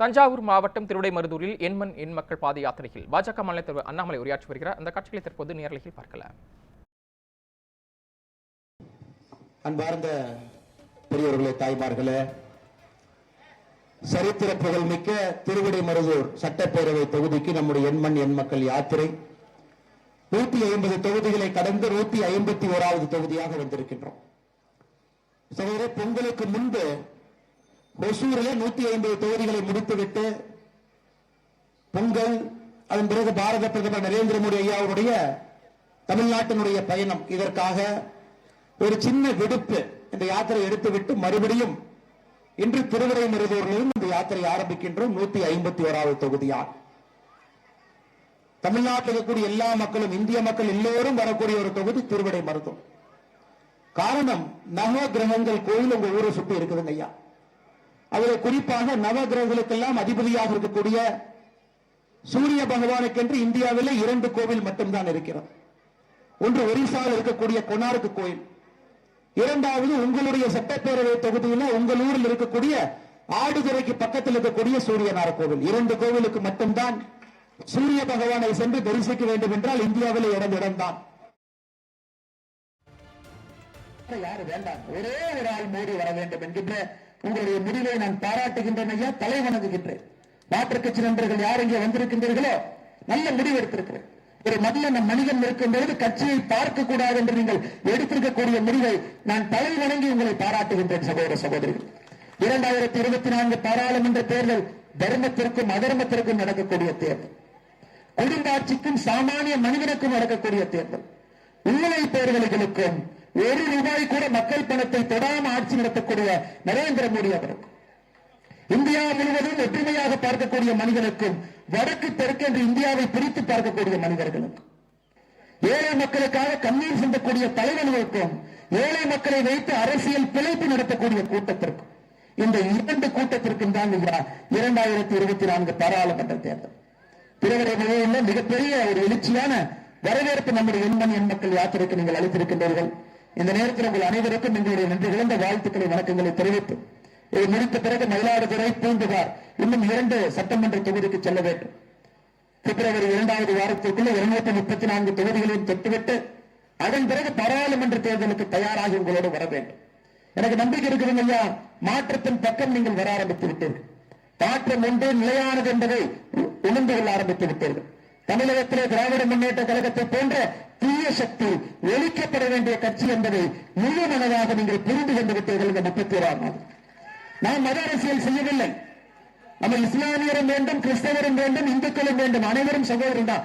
தஞ்சாவூர் மாவட்டம் திருவிடைமருதூரில் எண்மண் எண் மக்கள் பாத யாத்திரையில் பாஜக மாநில தலைவர் அண்ணாமலை உரையாற்றி வருகிறார். அந்த காட்சிகளை தற்போது நேரலையில் பார்க்கலாம். அன்பார்ந்த பெரியவர்களே தாய்மார்களே சரித்திர புகழ்மிக்க திருவிடைமருதூர் சட்டப்பேரவை தொகுதிக்கு நம்முடைய எண்மண் எண் மக்கள் யாத்திரை நூத்தி ஐம்பது தொகுதிகளை கடந்து நூத்தி ஐம்பத்தி ஓராவது தொகுதியாக வந்திருக்கின்றோம். சகோதர பொங்கலுக்கு முன்பு ஒசூரில் நூத்தி ஐம்பது தொகுதிகளை முடித்துவிட்டு பொங்கல் அதன் பிறகு பாரத பிரதமர் நரேந்திர மோடி ஐயா அவருடைய தமிழ்நாட்டினுடைய பயணம். இதற்காக ஒரு சின்ன விடுப்பு இந்த யாத்திரை எடுத்துவிட்டு மறுபடியும் இன்று திருவிடைமருதூரிலிருந்து இந்த யாத்திரை ஆரம்பிக்கின்றோம். நூத்தி ஐம்பத்தி ஓராவது தொகுதியால். தமிழ்நாட்டில் இருக்கக்கூடிய எல்லா மக்களும் இந்திய மக்கள் எல்லோரும் வரக்கூடிய ஒரு தொகுதி திருவிடை மருத்துவம் காரணம் நவ கிரகங்கள் கோயில் உங்க ஊரை சுற்றி இருக்குதுங்க ஐயா. அதுல குறிப்பாக நவ கிரகங்களுக்கெல்லாம் அதிபதியாக இருக்கக்கூடிய சூரிய பகவானுக்கென்று இந்தியாவில் இரண்டு கோவில் மட்டும்தான் இருக்கிறது. ஒன்று ஒரிசாவில் இருக்கக்கூடிய கொனார்க்கு கோயில். இரண்டாவது உங்களுடைய சட்டப்பேரவை தொகுதியில் உங்கள் ஊரில் இருக்கக்கூடிய ஆடுதுறைக்கு பக்கத்தில் இருக்கக்கூடிய சூரியனார் கோவில். இரண்டு கோவிலுக்கு மட்டும்தான் சூரிய பகவானை சென்று தரிசிக்க வேண்டும் என்றால் இந்தியாவில் இடம் இடம்தான். யாரு வேண்டாம்? ஒரே ஒரு ஆள் மோடி வர வேண்டும் என்கின்ற உங்களுடைய முடிவை நான் பாராட்டுகின்றேன் ஐயா தலை வணங்குகின்றேன். மாற்றுக் கட்சி நண்பர்கள் யார் இங்கே வந்திருக்கின்றீர்களோ நல்ல முடிவு எடுத்திருக்கிறேன். ஒரு நல்ல நம் மனிதன் இருக்கும்போது கட்சியை பார்க்க கூடாது என்று நீங்கள் எடுத்திருக்கக்கூடிய முடிவை நான் தலை வணங்கி உங்களை பாராட்டுகின்றேன் சகோதர சகோதரிகள். இரண்டாயிரத்தி இருபத்தி நான்கு பாராளுமன்ற தேர்தல் தர்மத்திற்கும் அதர்மத்திற்கும் நடக்கக்கூடிய தேர்தல். குடும்பாட்சிக்கும் சாமானிய மனிதனுக்கும் நடக்கக்கூடிய தேர்தல். உண்மை பேர்களுக்கும் ஒரு ரூபாய் கூட மக்கள் பணத்தை தொடாம ஆட்சி நடத்தக்கூடிய நரேந்திர மோடி அவருக்கு இந்தியா முழுவதும் ஒற்றுமையாக பார்க்கக்கூடிய மனிதனுக்கும் வடக்கு தெற்கு என்று இந்தியாவை பிரித்து பார்க்கக்கூடிய மனிதர்களுக்கும் ஏழை மக்களுக்காக கண்ணீர் சிந்தக்கூடிய தலைவர்களுக்கும் ஏழை மக்களை வைத்து அரசியல் பிழைப்பு நடத்தக்கூடிய கூட்டத்திற்கும் இந்த இரண்டு கூட்டத்திற்கும் தான் இரண்டாயிரத்தி இருபத்தி நான்கு பாராளுமன்ற தேர்தல். பிறகுடைய நிலையில் மிகப்பெரிய ஒரு எழுச்சியான வரவேற்பு நம்முடைய எண்மண் எண் மக்கள் யாத்திரைக்கு நீங்கள் அளித்திருக்கின்றீர்கள். இந்த நேரத்தில் உங்கள் அனைவருக்கும் எங்களுடைய நன்றி இழந்த வாழ்த்துக்களை வணக்கங்களை தெரிவித்து இதை முடித்த பிறகு மயிலாடுதுறை பூந்துகார் இன்னும் இரண்டு சட்டமன்ற தொகுதிக்கு செல்ல வேண்டும். பிப்ரவரி இரண்டாவது வாரத்திற்குள்ள இருநூத்தி முப்பத்தி நான்கு தொகுதிகளையும் தொட்டுவிட்டு அதன் பிறகு பாராளுமன்ற தேர்தலுக்கு தயாராகி உங்களோடு வர வேண்டும். எனக்கு நம்பிக்கை இருக்குதுங்க ஐயா மாற்றத்தின் பக்கம் நீங்கள் வர ஆரம்பித்து விட்டீர்கள். மாற்றம் ஒன்று நிலையானது என்பதை உணர்ந்து கொள்ள ஆரம்பித்து விட்டீர்கள். தமிழகத்திலே திராவிட முன்னேற்ற கழகத்தை போன்ற தீய சக்தி ஒழிக்கப்பட வேண்டிய கட்சி என்பதை முழு மனதாக நீங்கள் புரிந்து கொண்டு விட்டீர்கள் இந்த முப்பத்தி ஓராம் நாள் நாம் மத அரசியல் செய்யவில்லை. நம்ம இஸ்லாமியரும் வேண்டும் கிறிஸ்தவரும் வேண்டும் இந்துக்களும் வேண்டும் அனைவரும் சகோதரன் தான்.